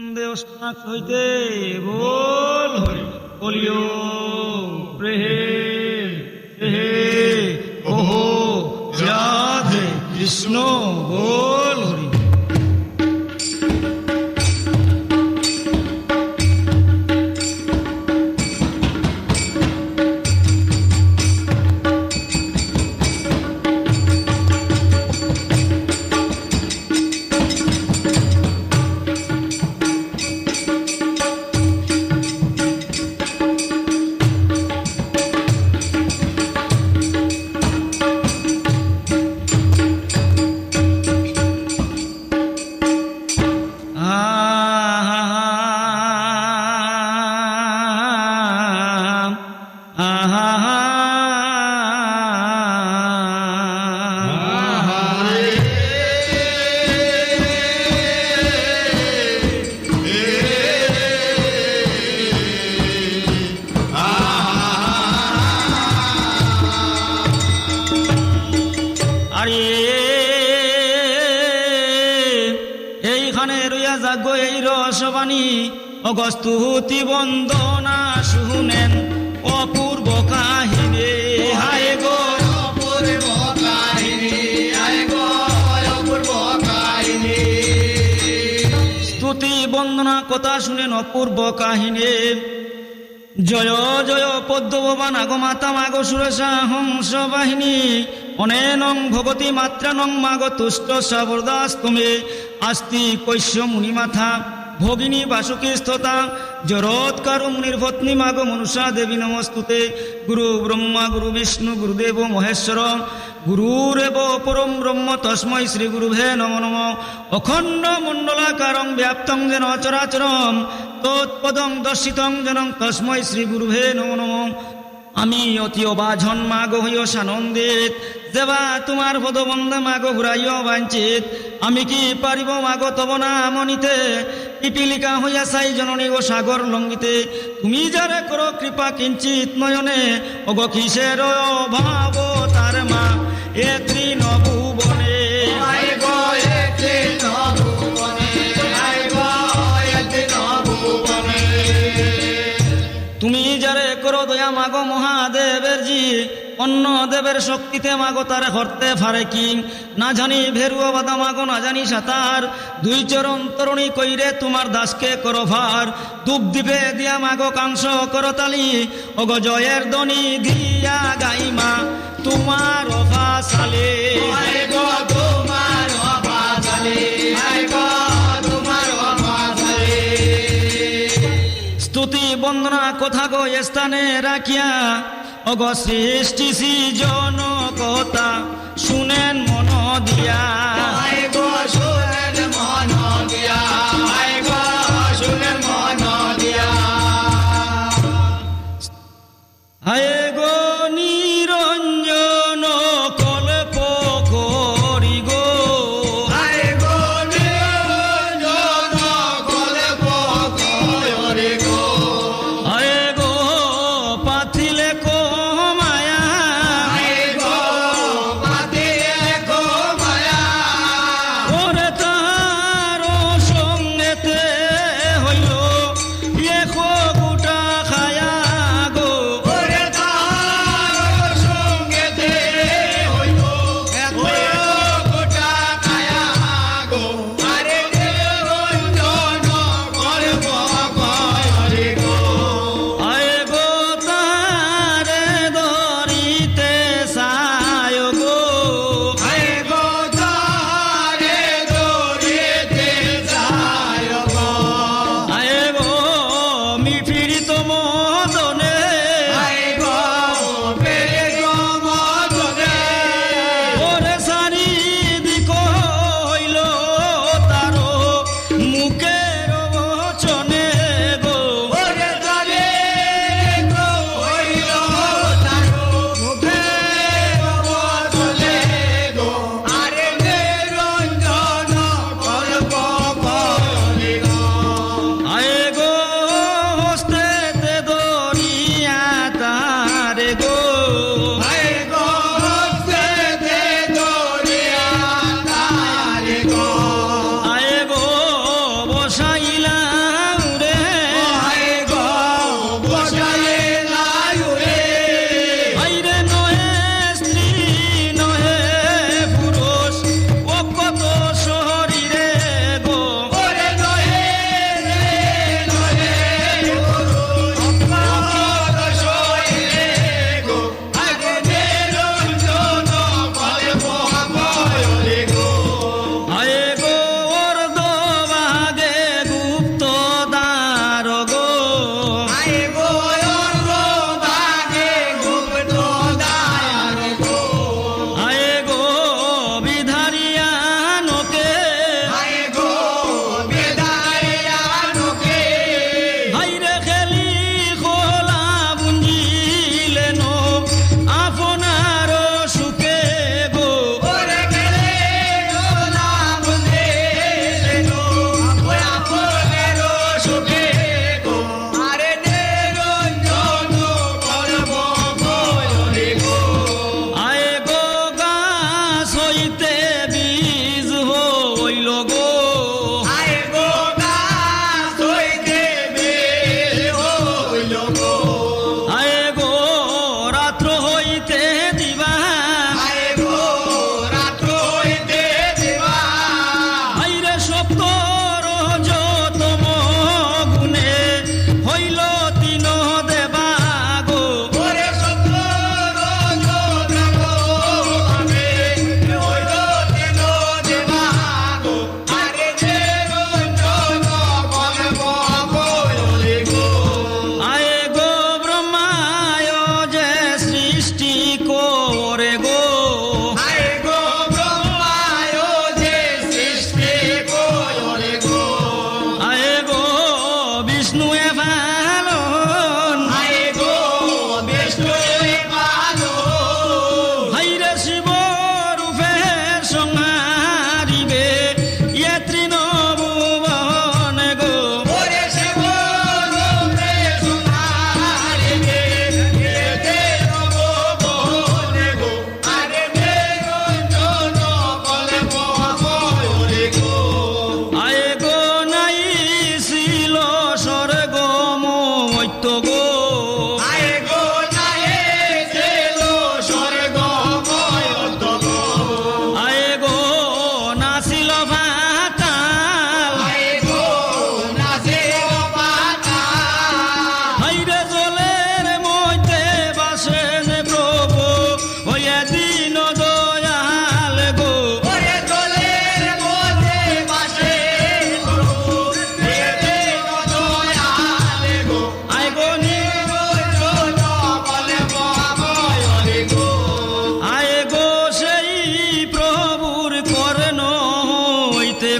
আনন্দে অস্তাক হইতে বল হরি বলিও প্রেহে প্রেহে ওহো রাধে কৃষ্ণ বল অগস্তুতি বন্দনা শুনেন অপূর্ব কাহিনী। হায় গো। অপূর্ব কাহিনী আয় গো অপূর্ব কাহিনী। স্তুতি বন্দনা কথা শুনেন অপূর্ব কাহিনী। জয় জয় পদ্মবান আগো মাতা মাগো সুরেশা হংস বাহিনী। অনেনং ভগতি মাগ তুষ্ট সাবরদাস তুমি। আস্তি কৈশ্য মুনি মাথা ভগিনী বাসুকী স্থতা জরৎকার মুনির পত্নী মাগ মনুষা দেবী নমস্তুতে। গুরু ব্রহ্মা, গুরু বিষ্ণু, গুরুদেব মহেশ্বর। গুরুরেব পরম ব্রহ্ম, তস্মৈ শ্রী গুরুভে নম নম। অখণ্ড মণ্ডলাকারং ব্যাপ্তং যেন চরাচরম তৎপদং দর্শিতং জনং তস্মৈ শ্রী গুরুভে নম নম। আমি অতি অবাঝন মাগ হইও সানন্দিত। দেবা তোমার পদবন্ধ মাগ ঘুরাইও বাঞ্চিত। আমি কি পারিব মাগ তব না মনিতে? পিপিলিকা হইয়া চাই জননী ও সাগর লঙ্গিতে তুমি যারে করো কৃপা কিঞ্চিত নয়নে অগ কিসের অভাব তার মা? এ তৃণভুবনে তুমি যারে করো দয়া মাগো অন্য দেবের শক্তিতে মাগো তার হরতে ফারে কি? না জানি ভেরুয়া বাদা মাগো না জানি সাতার। দুই চরণ তরুণী কইরে তোমার দাসকে করো ভার। দুপ দিবে দিয়া মাগো কাংস করো তালি। অগ জয়ের দনি দিয়া গাইমা তোমার তোমার অবাধালে স্তুতি বন্দনা কথা গো স্থানে রাখিয়া? অগ সৃষ্টি জনকতা কথা শুনেন মন দিয়া।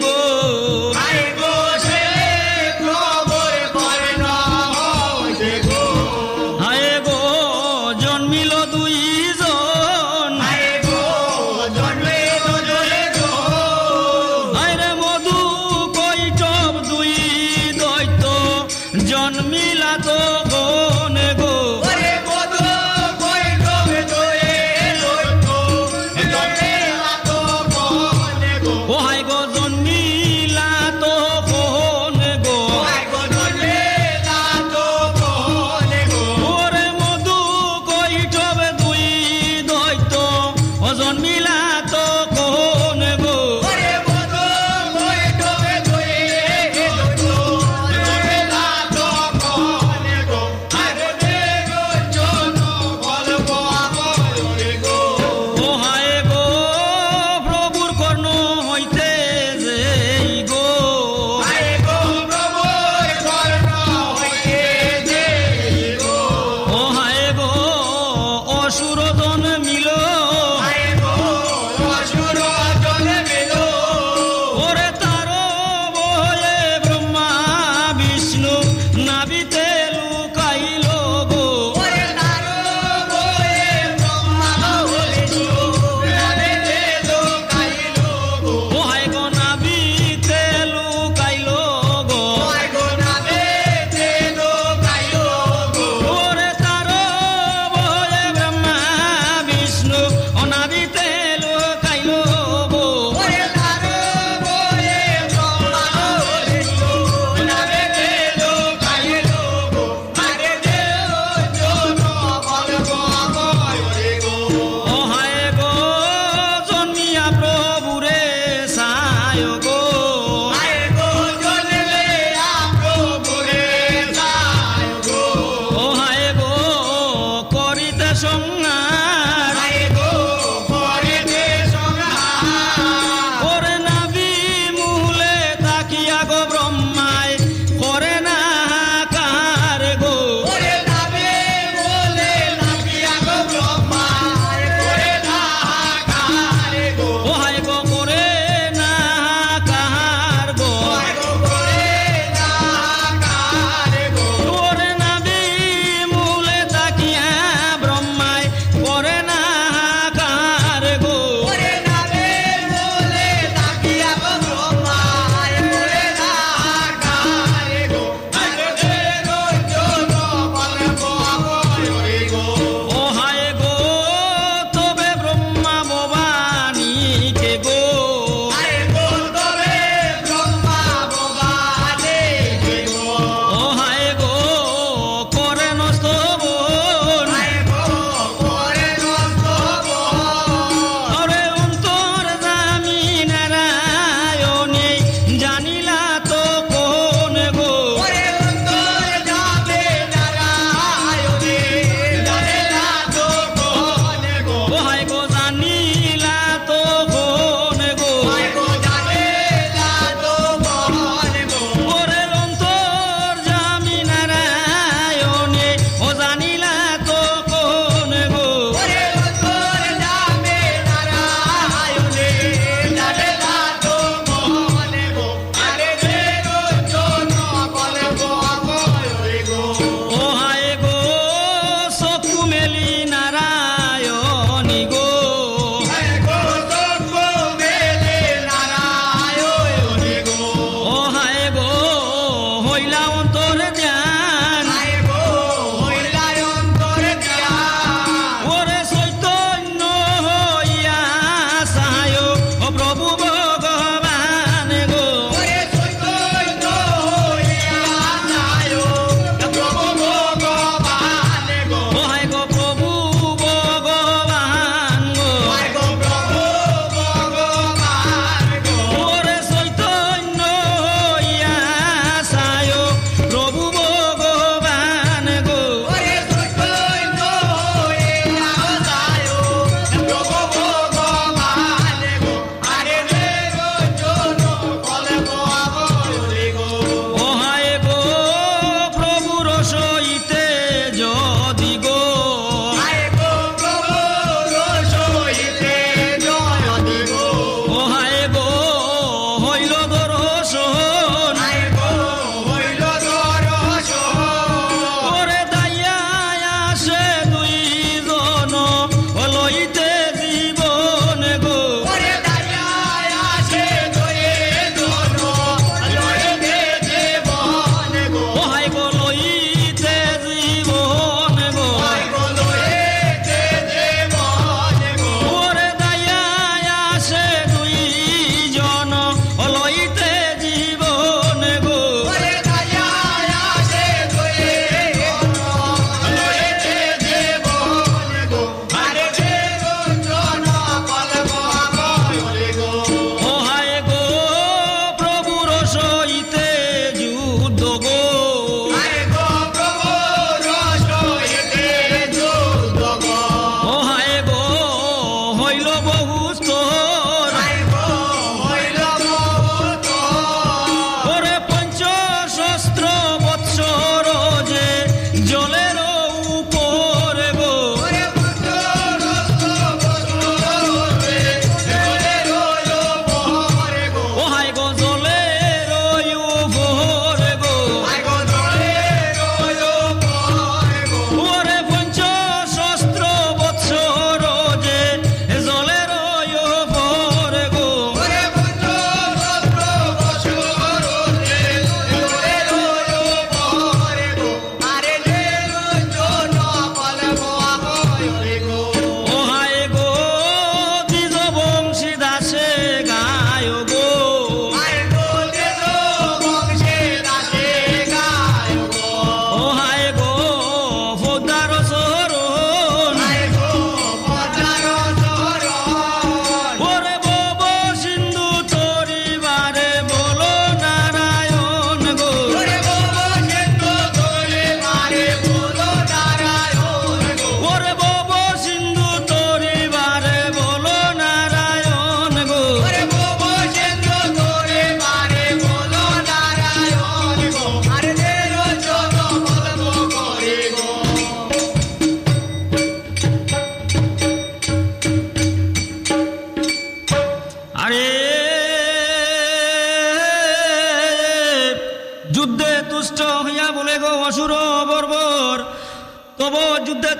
go.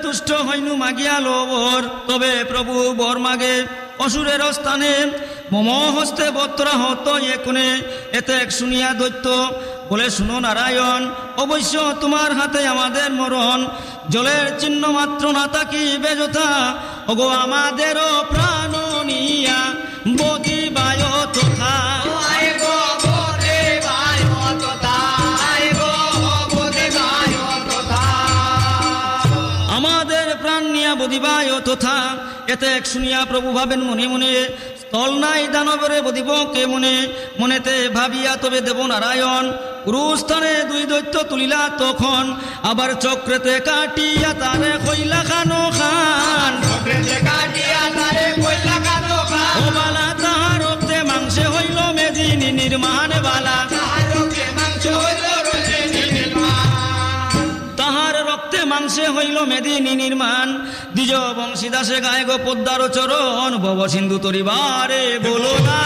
তুষ্ট হইনু মাগিয়া লবর। তবে প্রভু বর মাগে অসুরের স্থানে মম হস্তে বত্রা হত একুনে এতে এক শুনিয়া দৈত্য বলে, শুনো নারায়ণ, অবশ্য তোমার হাতে আমাদের মরণ। জলের চিহ্ন মাত্র না তাকি বেজথা ওগো আমাদেরও প্রাণ নিয়া, বগি তথা এতে এক শুনিয়া প্রভু ভাবেন মনে মনে স্থল নাই দানবরে বদিব কে মনে? মনেতে ভাবিয়া তবে দেব নারায়ণ। গুরুস্থানে দুই দৈত্য তুলিলা তখন আবার চক্রেতে কাটিয়া তারে কইলা খানো খান। চক্রেতে কাটিয়া তারে কইলা কানো খান। তাহার রক্তে মাংসে হইল মেদিনী নির্মাণ হইল মেদিনী নির্মাণ। দ্বিজ বংশীদাসে গায়ে গো পদ্মার চরণ ভব সিন্ধু তরিবারে বলো না।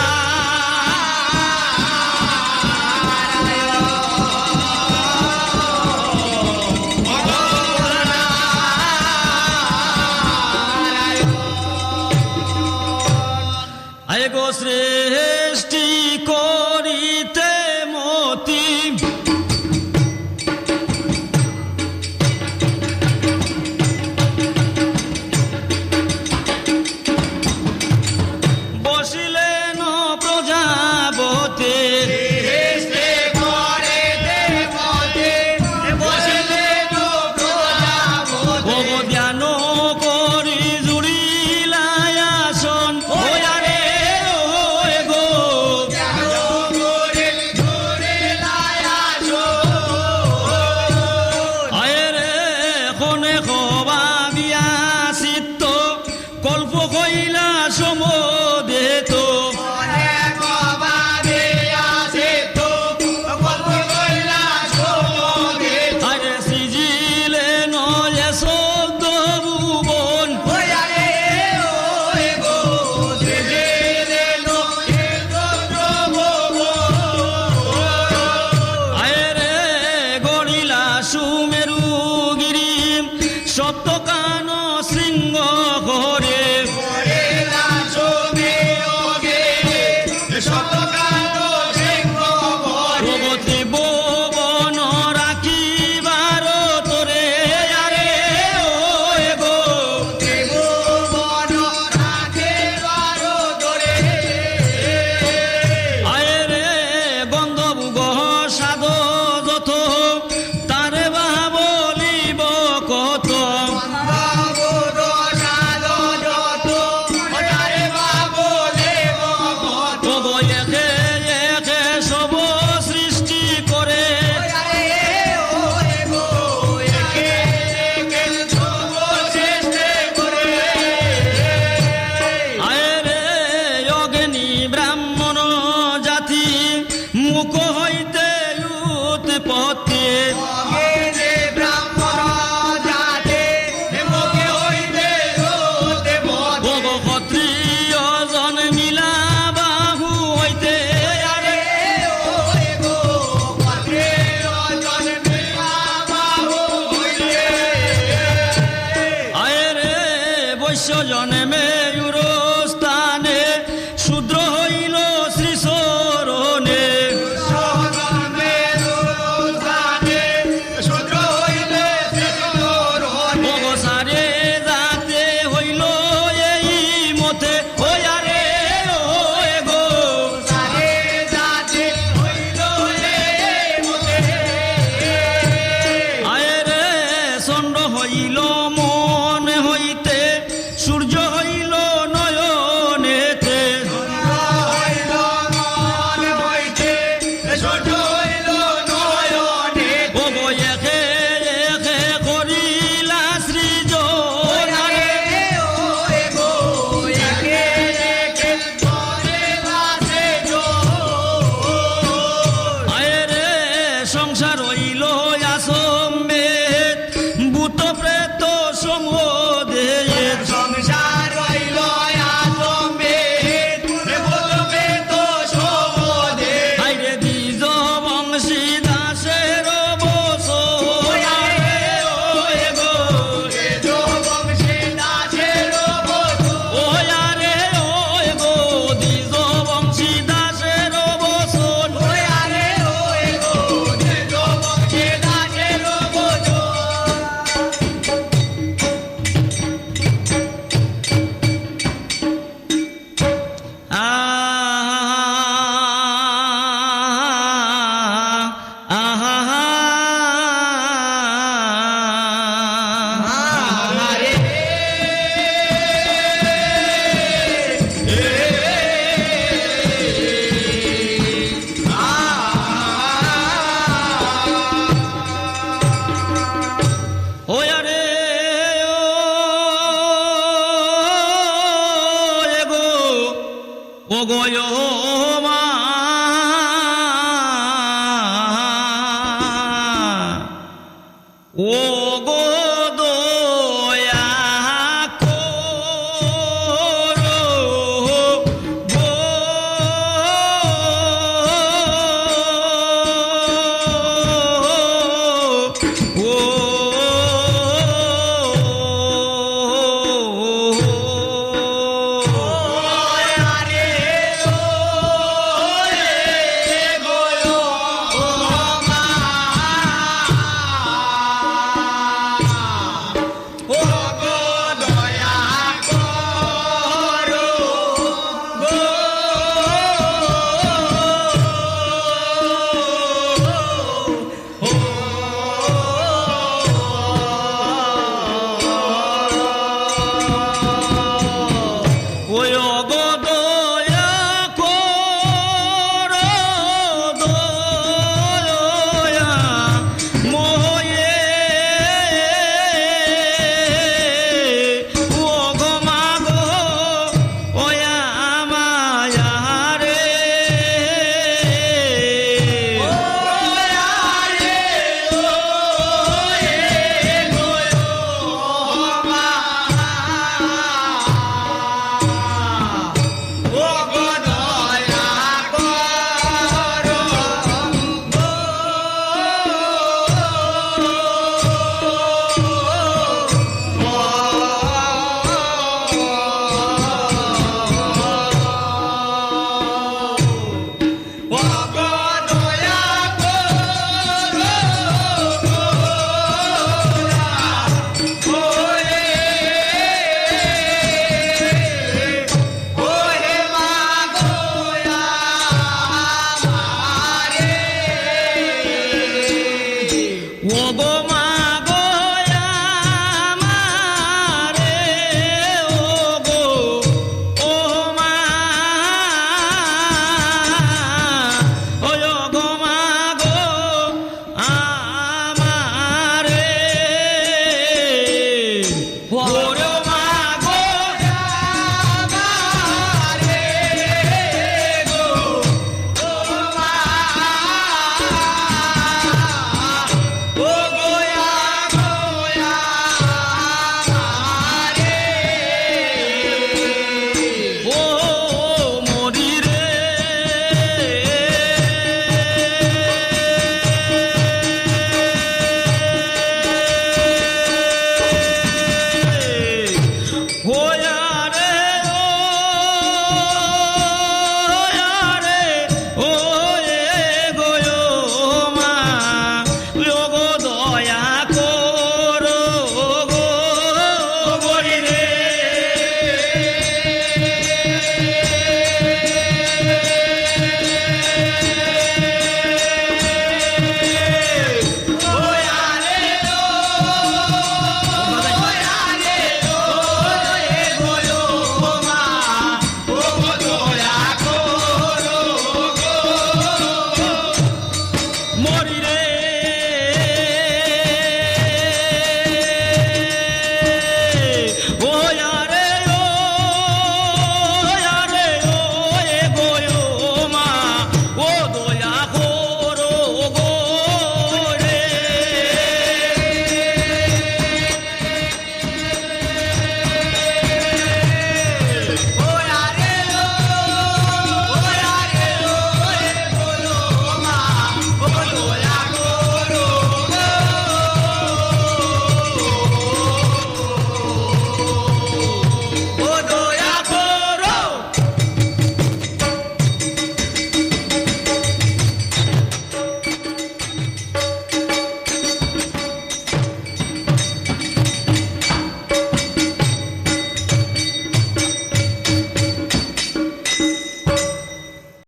ও গো মা